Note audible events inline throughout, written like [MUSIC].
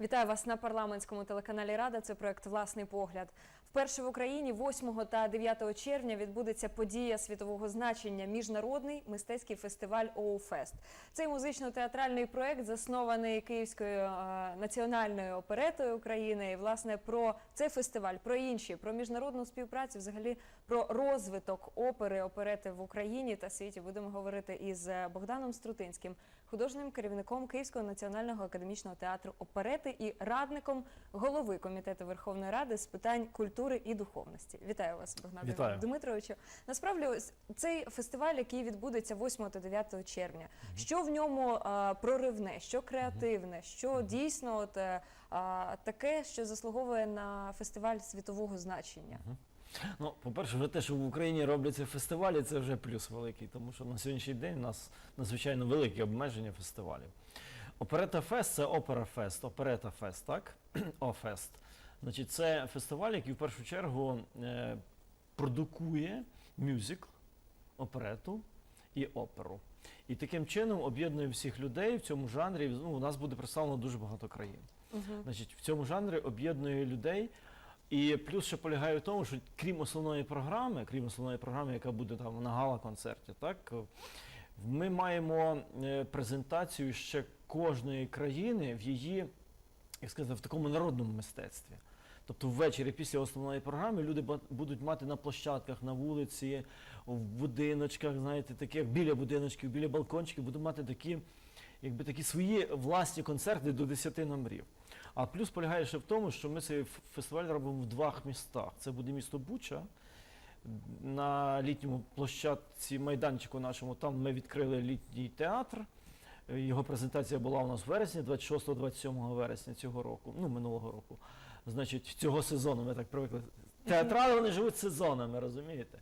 Вітаю вас на парламентському телеканалі Рада. Це проект Власний погляд. Вперше в Україні 8 та 9 червня відбудеться подія світового значення міжнародний мистецький фестиваль ОУФест. Цей музично-театральний проект заснований Київською е, національною оперетою України. І власне про цей фестиваль, про інші, про міжнародну співпрацю, взагалі про розвиток опери, оперети в Україні та світі. Будемо говорити із Богданом Струтинським, художнім керівником Київського національного академічного театру оперети і радником голови комітету Верховної Ради з питань культури і духовності. Вітаю вас, Богдане Вітаю. Дмитровичу. Насправді, ось цей фестиваль, який відбудеться 8 та 9 червня. Що в ньому а, проривне, що креативне, що дійсно от, е, а, таке, що заслуговує на фестиваль світового значення? Ну, по-перше, вже те, що в Україні робляться фестивалі, це вже плюс великий, тому що на сьогоднішній день у нас надзвичайно великі обмеження фестивалів. Оперета Фест це опера фест, оперета фест, так? [CLEARS THROAT] Офест. Значить, це фестиваль, який в першу чергу е, продукує мюзикл, оперету і оперу. І таким чином об'єднує всіх людей в цьому жанрі. Ну, у нас буде представлено дуже багато країн. Угу. Значить, в цьому жанрі об'єднує людей. І плюс ще полягає в тому, що крім основної програми, крім основної програми, яка буде там на гала-концерті, так ми маємо е, презентацію ще кожної країни в її, як сказати, в такому народному мистецтві. Тобто ввечері після основної програми люди будуть мати на площадках, на вулиці, в будиночках, знаєте, таких біля будиночків, біля балкончиків, будуть мати такі, якби такі свої власні концерти до 10 номерів. А плюс полягає ще в тому, що ми цей фестиваль робимо в двох містах. Це буде місто Буча. На літньому площадці майданчику нашому там ми відкрили літній театр. Його презентація була у нас в вересні, 26-27 вересня цього року, ну минулого року. Значить, цього сезону ми так привикли. Театрали вони живуть сезонами, розумієте?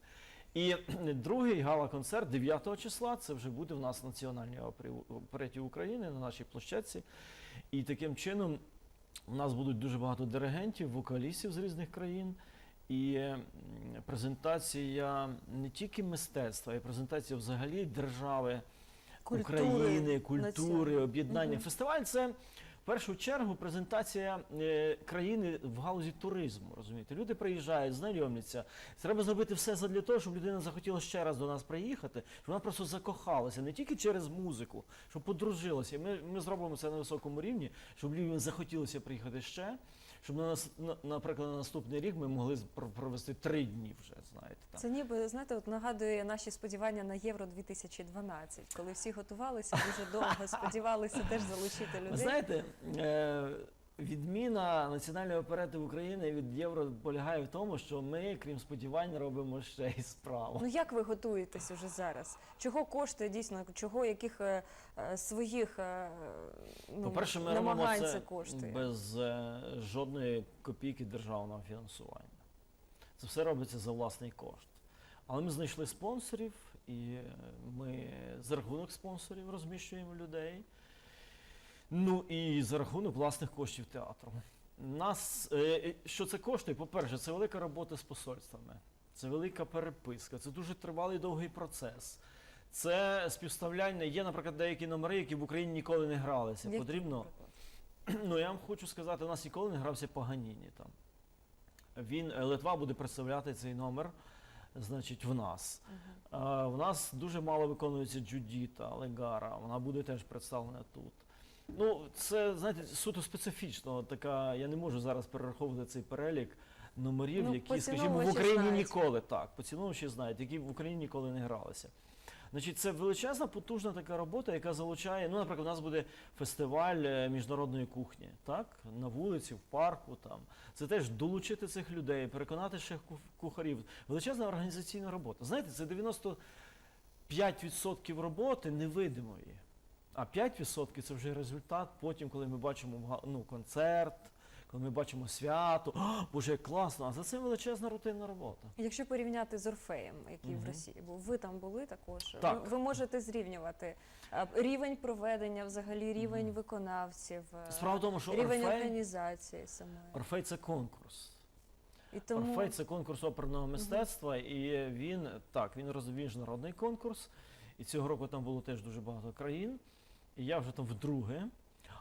І другий гала-концерт 9 числа це вже буде в нас в Національній опереті України на нашій площадці. І таким чином у нас будуть дуже багато диригентів, вокалістів з різних країн. І презентація не тільки мистецтва, а й презентація взагалі держави, Культури, України, культури, об'єднання. Фестиваль це першу чергу презентація е, країни в галузі туризму. Розумієте, люди приїжджають, знайомляться. Треба зробити все для того, щоб людина захотіла ще раз до нас приїхати, щоб вона просто закохалася не тільки через музику, щоб подружилася. Ми, ми зробимо це на високому рівні, щоб людям захотілося приїхати ще. Щоб на нас, на, наприклад, на наступний рік ми могли з- про- провести три дні вже, знаєте. Там. Це ніби знаєте, от нагадує наші сподівання на Євро 2012, коли всі готувалися дуже довго, сподівалися теж залучити Ви людей. знаєте, е, відміна національної оперети в Україні від євро полягає в тому, що ми, крім сподівань, робимо ще й справу. Ну як ви готуєтесь уже зараз? Чого коштує дійсно? Чого яких е, е, своїх е, ну, По-перше, ми намагань робимо це це коштує? без е, жодної копійки державного фінансування. Це все робиться за власний кошт. Але ми знайшли спонсорів, і е, ми за рахунок спонсорів розміщуємо людей. Ну і за рахунок власних коштів театру. Нас, е, е, що це коштує? По-перше, це велика робота з посольствами, це велика переписка, це дуже тривалий довгий процес. Це співставляння. Є, наприклад, деякі номери, які в Україні ніколи не гралися. Які, Потрібно. [CLEARS THROAT] Ну я вам хочу сказати, у нас ніколи не грався Паганіні там. Він е, Литва буде представляти цей номер, значить, в нас. Мгм. А, в нас дуже мало виконується Джудіта, Легара, вона буде теж представлена тут. Ну, це, знаєте, суто специфічно. Така, я не можу зараз перераховувати цей перелік номерів, Ну, які, скажімо, в поціновувачі Україні знають. ніколи так, поціновувачі знають, які в Україні ніколи не гралися. Значить, це величезна, потужна така робота, яка залучає. Ну, наприклад, у нас буде фестиваль е, міжнародної кухні, так? На вулиці, в парку там. Це теж долучити цих людей, переконати ще кухарів. Величезна організаційна робота. Знаєте, це 95% роботи невидимої. А 5% це вже результат потім, коли ми бачимо ну, концерт, коли ми бачимо свято. О, Боже, як класно! А за цим величезна рутинна робота. Якщо порівняти з Орфеєм, який в Мгм. Росії був, ви там були також. Так. Ви, ви можете зрівнювати е, рівень проведення, взагалі рівень виконавців, е, Справа в тому, що рівень Орфей, організації самої. Орфей це конкурс. І тому Орфей це конкурс оперного мистецтва, і він так, він роз- міжнародний конкурс. І цього року там було теж дуже багато країн. І я вже там вдруге.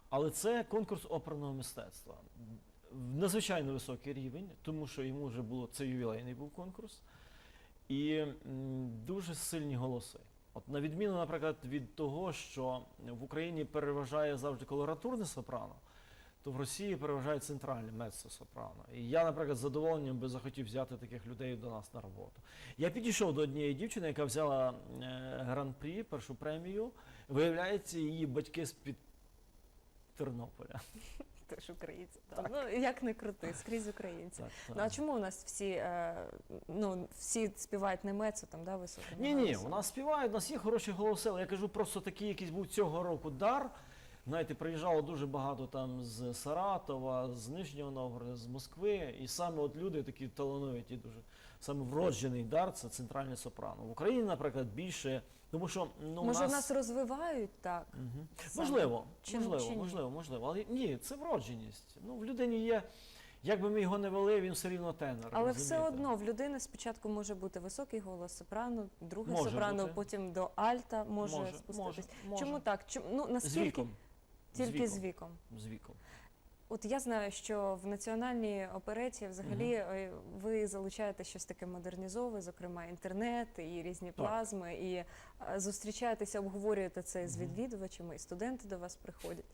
Але це конкурс оперного мистецтва. Надзвичайно високий рівень, тому що йому вже було це ювілейний був конкурс. І дуже сильні голоси. От на відміну, наприклад, від того, що в Україні переважає завжди колоратурне сопрано, то в Росії переважає центральне меццо-сопрано. І я, наприклад, з задоволенням би захотів взяти таких людей до нас на роботу. Я підійшов до однієї дівчини, яка взяла е, гран-прі, першу премію. Виявляється, її батьки з-під Тернополя. [LAUGHS] Теж українці. Так. Ну як не крути, скрізь українці. Так, Ну а чому у нас всі, е, ну, всі співають не мецо, там, да, високим? Ні, ні, у нас співають, у нас є хороші голоси, але я кажу просто такий, якийсь був цього року дар. Знаєте, приїжджало дуже багато там з Саратова, з Нижнього Новгорода, з Москви. І саме от люди такі талановиті, дуже саме вроджений дар це центральне сопрано. В Україні, наприклад, більше, тому що ну, Може, нас... нас розвивають так? Саме. Можливо, Чи- можливо, чи можливо, можливо. Але ні, це вродженість. Ну, в людині є. Як би ми його не вели, він все рівно тенор. Але все одно в людини спочатку може бути високий голос сопрано, друге Може сопрано, бути. потім до альта може, може, спуститись. може. Чому так? Чому ну З віком. Тільки з віком. З віком. От я знаю, що в національній опереті взагалі е, ви залучаєте щось таке модернізове, зокрема інтернет і різні Так. плазми, і е, зустрічаєтеся, обговорюєте це з відвідувачами, і студенти до вас приходять.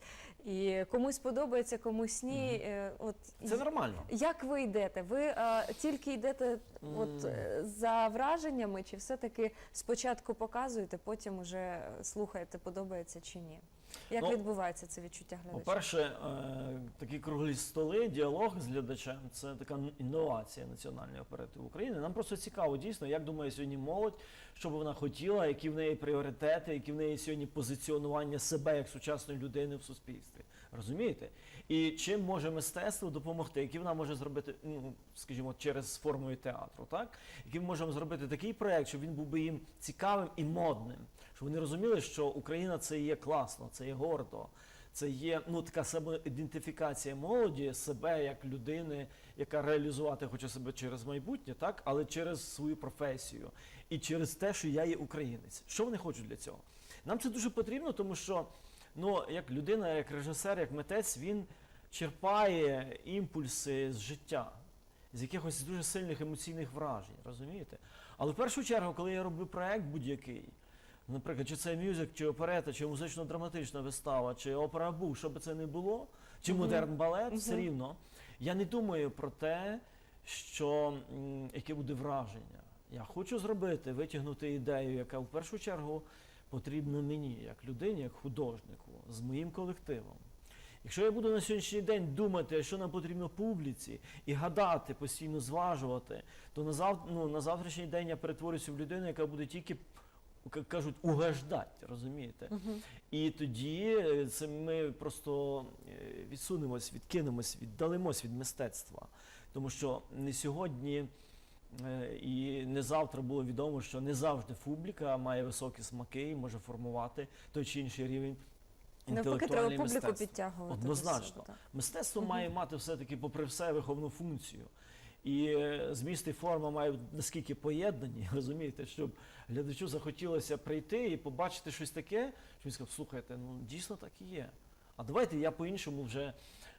І комусь подобається, комусь ні. Е, От Це нормально. як ви йдете? Ви е, тільки йдете от М. е, за враженнями, чи все-таки спочатку показуєте, потім уже слухаєте, подобається чи ні? Як Ну, відбувається це відчуття глядача? По-перше, е, такі круглі столи, діалог з глядачем це така інновація національної оперативи України. Нам просто цікаво, дійсно, як думає сьогодні молодь, що би вона хотіла, які в неї пріоритети, які в неї сьогодні позиціонування себе як сучасної людини в суспільстві. Розумієте? І чим може мистецтво допомогти, які вона може зробити, ну скажімо, через формою театру, так? Ми можемо зробити такий проект, щоб він був би їм цікавим і модним, щоб вони розуміли, що Україна це є класно, це є гордо. Це є ну така самоідентифікація молоді себе як людини, яка реалізувати хоче себе через майбутнє, так але через свою професію і через те, що я є українець. Що вони хочуть для цього? Нам це дуже потрібно, тому що ну як людина, як режисер, як митець, він черпає імпульси з життя, з якихось дуже сильних емоційних вражень, розумієте? Але в першу чергу, коли я роблю проект будь-який, наприклад, чи це мюзик, чи оперета, чи музично-драматична вистава, чи опера бу, що би це не було, чи модерн балет, все рівно. Я не думаю про те, що м, яке буде враження. Я хочу зробити, витягнути ідею, яка в першу чергу потрібна мені, як людині, як художнику, з моїм колективом. Якщо я буду на сьогоднішній день думати, що нам потрібно публіці, і гадати, постійно зважувати, то на, зав... ну, на завтрашній день я перетворюся в людину, яка буде тільки, кажуть, угождати, розумієте? Мгм. І тоді е, це ми просто е, відсунемось, відкинемось, віддалимось від мистецтва. Тому що не сьогодні е, і не завтра було відомо, що не завжди публіка має високі смаки і може формувати той чи інший рівень інтелектуальної публіку мистецтва. підтягувати. Однозначно. Мистецтво Мгм. має мати все-таки, попри все, виховну функцію. І е, зміст і форма мають наскільки поєднані, [LAUGHS] розумієте, щоб глядачу захотілося прийти і побачити щось таке, що він сказав, слухайте, ну дійсно так і є. А давайте я по-іншому вже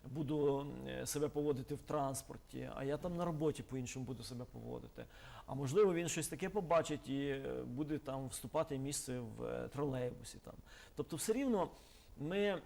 буду е, себе поводити в транспорті, а я там на роботі по-іншому буду себе поводити. А можливо, він щось таке побачить і е, буде там вступати місце в тролейбусі. Там. Тобто, все рівно ми,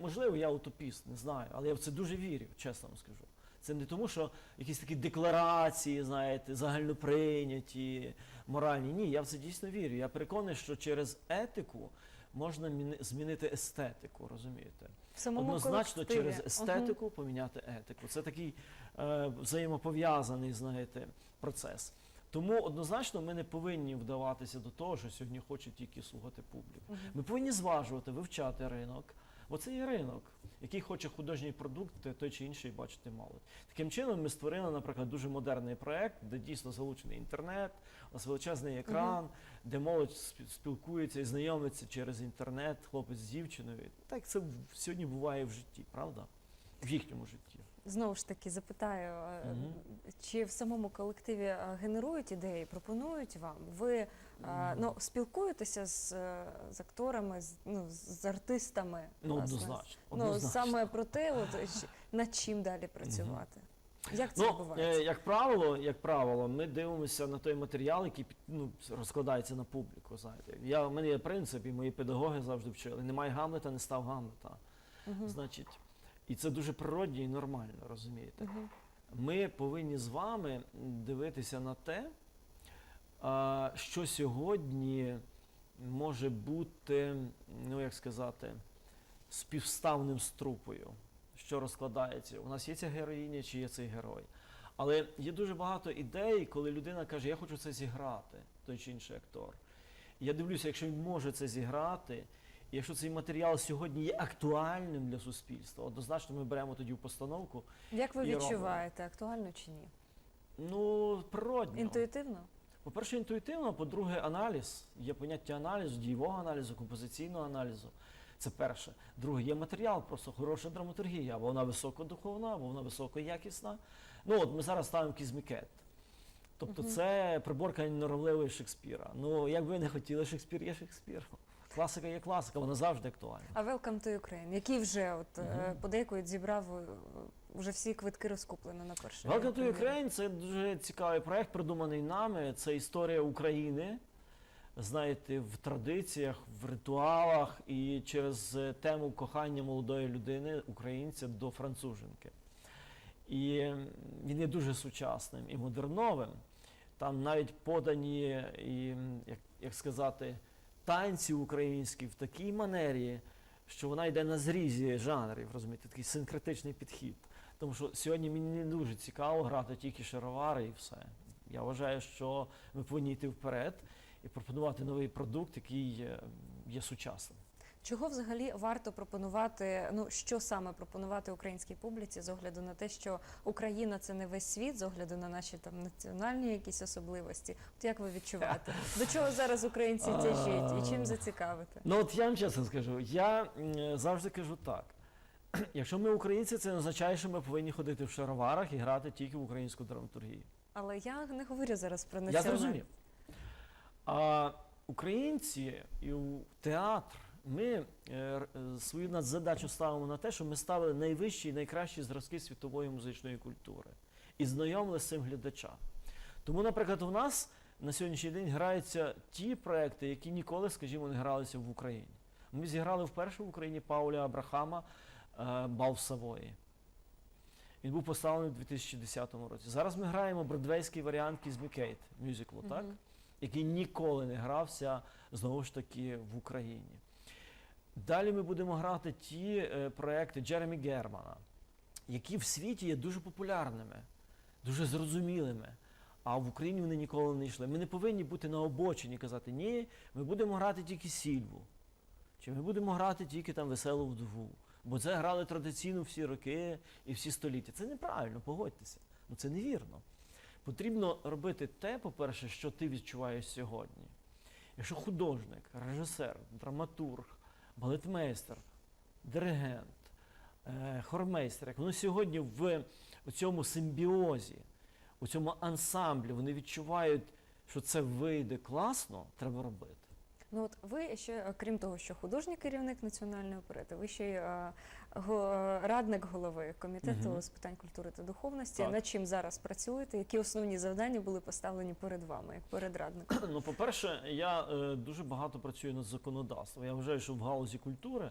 можливо, я утопіст, не знаю, але я в це дуже вірю, чесно вам скажу. Це не тому, що якісь такі декларації, знаєте, загальноприйняті, моральні. Ні, я в це дійсно вірю. Я переконаний, що через етику можна змінити естетику, розумієте? Самому Однозначно колективі. через естетику поміняти етику. Це такий е, взаємопов'язаний, знаєте, процес. Тому однозначно ми не повинні вдаватися до того, що сьогодні хоче тільки слухати публіку. Ми повинні зважувати, вивчати ринок. Бо це є ринок, який хоче художній продукт, той чи інший бачити молодь. Таким чином, ми створили, наприклад, дуже модерний проект, де дійсно залучений інтернет, у нас величезний екран, де молодь спі- спілкується і знайомиться через інтернет, хлопець з дівчиною. Так це сьогодні буває в житті, правда? В їхньому житті. Знову ж таки запитаю, Мгм. чи в самому колективі е, генерують ідеї, пропонують вам? Ви е, ну, спілкуєтеся з, з акторами, з, ну, з артистами? Ну, власне? однозначно. Ну, саме про те, от, над чим далі працювати. Як це Ну, відбувається? як правило, як правило, ми дивимося на той матеріал, який ну, розкладається на публіку. Знаєте, я в мене є принцип, і мої педагоги завжди вчили. Немає Гамлета, не став Гамлета. Мгм. Значить, і це дуже природньо і нормально, розумієте. Мгм. Ми повинні з вами дивитися на те, що сьогодні може бути, ну як сказати, співставним з трупою, що розкладається. У нас є ця героїня чи є цей герой. Але є дуже багато ідей, коли людина каже, я хочу це зіграти, той чи інший актор. Я дивлюся, якщо він може це зіграти, якщо цей матеріал сьогодні є актуальним для суспільства, однозначно ми беремо тоді в постановку. Як ви і робимо. відчуваєте, актуально чи ні? Ну, природньо. Інтуїтивно? По-перше, інтуїтивно, по-друге, аналіз. Є поняття аналізу, дієвого аналізу, композиційного аналізу. Це перше. Друге, є матеріал, просто хороша драматургія, або вона високодуховна, або вона високоякісна. Ну, от ми зараз ставимо кізмікет. Тобто Мгм. це приборка норовливої Шекспіра. Ну, як би не хотіли, Шекспір є Шекспір. Класика є класика, вона завжди актуальна. А Welcome to Ukraine, який вже от е, Мгм. подейкують зібрав е, вже всі квитки розкуплено на перший Welcome to. Ukraine це дуже цікавий проект, придуманий нами. Це історія України, знаєте, в традиціях, в ритуалах і через е, тему кохання молодої людини, українця до француженки. І він є дуже сучасним і модерновим. Там навіть подані, і, як, як сказати, танці українські в такій манері, що вона йде на зрізі жанрів, розумієте, такий синкретичний підхід. Тому що сьогодні мені не дуже цікаво грати тільки шаровари і все. Я вважаю, що ми повинні йти вперед і пропонувати новий продукт, який е, є сучасним. Чого взагалі варто пропонувати? Ну що саме пропонувати українській публіці з огляду на те, що Україна це не весь світ, з огляду на наші там національні якісь особливості? От як ви відчуваєте? До чого зараз українці тяжіть і чим зацікавити? Ну от я вам чесно скажу, я завжди кажу так. [CLEARS THROAT] Якщо ми українці, це не означає, що ми повинні ходити в шароварах і грати тільки в українську драматургію. Але я не говорю зараз про Я зрозумів. А українці і у театр, ми е, е, свою надзадачу ставимо на те, що ми ставили найвищі і найкращі зразки світової музичної культури і знайомили з цим глядача. Тому, наприклад, у нас на сьогоднішній день граються ті проекти, які ніколи, скажімо, не гралися в Україні. Ми зіграли вперше в Україні Пауля Абрахама е, Бал в Савої. Він був поставлений у 2010 році. Зараз ми граємо бродвейський варіант Кізмікейт мюзиклу, так? Мгм. який ніколи не грався знову ж таки в Україні. Далі ми будемо грати ті е, проекти Джеремі Германа, які в світі є дуже популярними, дуже зрозумілими. А в Україні вони ніколи не йшли. Ми не повинні бути на обочині казати, ні, ми будемо грати тільки сільву. Чи ми будемо грати тільки там веселу вдову. Бо це грали традиційно всі роки і всі століття. Це неправильно, погодьтеся. Ну це невірно. Потрібно робити те, по-перше, що ти відчуваєш сьогодні. Якщо художник, режисер, драматург, балетмейстер, диригент, е, хормейстер, як вони сьогодні в цьому симбіозі, у цьому ансамблі, вони відчувають, що це вийде класно, треба робити. Ну от ви ще, е, крім того, що художній керівник національної оперети, ви ще й е, радник голови комітету Мгм. з питань культури та духовності. Так. Над чим зараз працюєте? Які основні завдання були поставлені перед вами, як перед радником? Ну, по-перше, я е, дуже багато працюю над законодавством. Я вважаю, що в галузі культури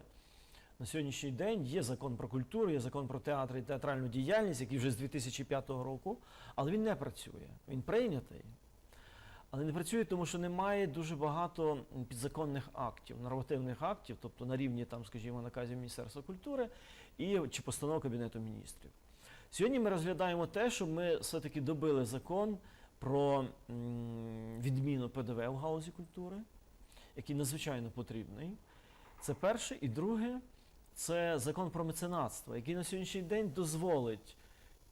на сьогоднішній день є закон про культуру, є закон про театр і театральну діяльність, який вже з 2005 року, але він не працює. Він прийнятий. Але не працює, тому що немає дуже багато підзаконних актів, нормативних актів, тобто на рівні там, скажімо, наказів Міністерства культури і чи постанов Кабінету міністрів. Сьогодні ми розглядаємо те, що ми все-таки добили закон про відміну ПДВ в галузі культури, який надзвичайно потрібний. Це перше. І друге, це закон про меценатство, який на сьогоднішній день дозволить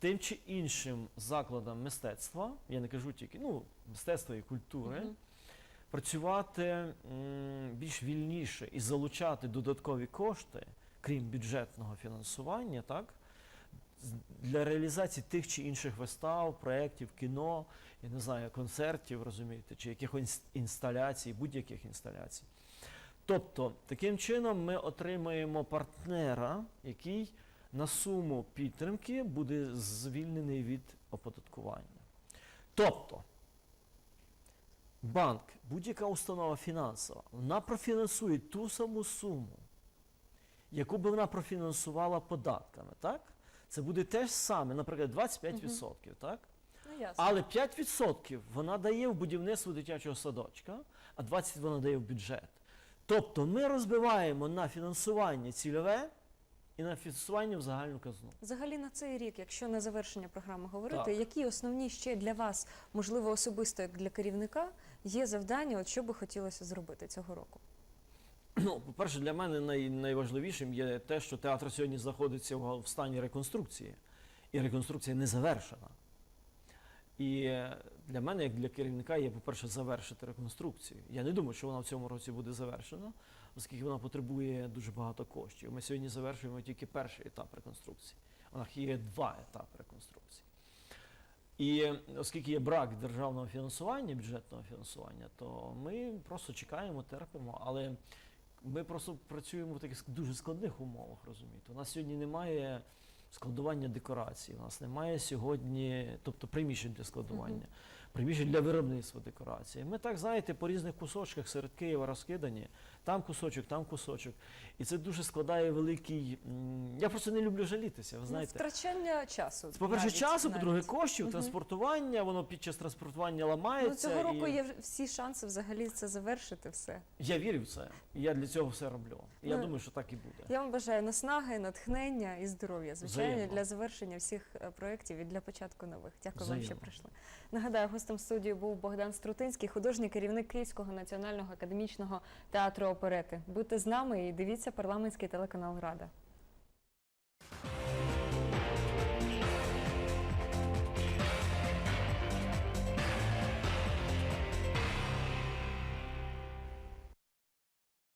тим чи іншим закладам мистецтва, я не кажу тільки ну, мистецтва і культури, Мгм. працювати м, більш вільніше і залучати додаткові кошти, крім бюджетного фінансування, так, для реалізації тих чи інших вистав, проєктів, кіно, я не знаю, концертів, розумієте, чи якихось інсталяцій, будь-яких інсталяцій. Тобто, таким чином ми отримаємо партнера, який на суму підтримки буде звільнений від оподаткування. Тобто, банк, будь-яка установа фінансова, вона профінансує ту саму суму, яку би вона профінансувала податками, так? Це буде те ж саме, наприклад, 25%, так? Ну, ясно. Але 5% вона дає в будівництво дитячого садочка, а 20% вона дає в бюджет. Тобто ми розбиваємо на фінансування цільове і на фінансування в загальну казну. Взагалі на цей рік, якщо на завершення програми говорити, Так. які основні ще для вас, можливо, особисто як для керівника, є завдання, от що би хотілося зробити цього року? Ну, по-перше, для мене най- найважливішим є те, що театр сьогодні знаходиться в в стані реконструкції, і реконструкція не завершена. І для мене, як для керівника, є, по-перше, завершити реконструкцію. Я не думаю, що вона в цьому році буде завершена, оскільки вона потребує дуже багато коштів. Ми сьогодні завершуємо тільки перший етап реконструкції. У нас є два етапи реконструкції. І оскільки є брак державного фінансування, бюджетного фінансування, то ми просто чекаємо, терпимо. Але ми просто працюємо в таких дуже складних умовах, розумієте. У нас сьогодні немає складування декорацій, у нас немає сьогодні, тобто приміщень для складування, приміщень для виробництва декорацій. Ми так, знаєте, по різних кусочках серед Києва розкидані, там кусочок, там кусочок. І це дуже складає великий. м, Я просто не люблю жалітися, ви Ну, знаєте. втрачання часу. Це, по-перше, навіть, часу, по-друге, коштів, транспортування, воно під час транспортування Ну, ламається. цього року і... є всі шанси взагалі це завершити все. Я вірю в це. І я для цього все роблю. І я Ну, думаю, що так і буде. Я вам бажаю наснаги, натхнення і здоров'я, звичайно, Взаємно. для завершення всіх е, проєктів і для початку нових. Дякую вам, що Взаємно. прийшли. Нагадаю, гостем студії був Богдан Струтинський, художній керівник Київського національного академічного театру оперети. Будьте з нами і дивіться парламентський телеканал Рада.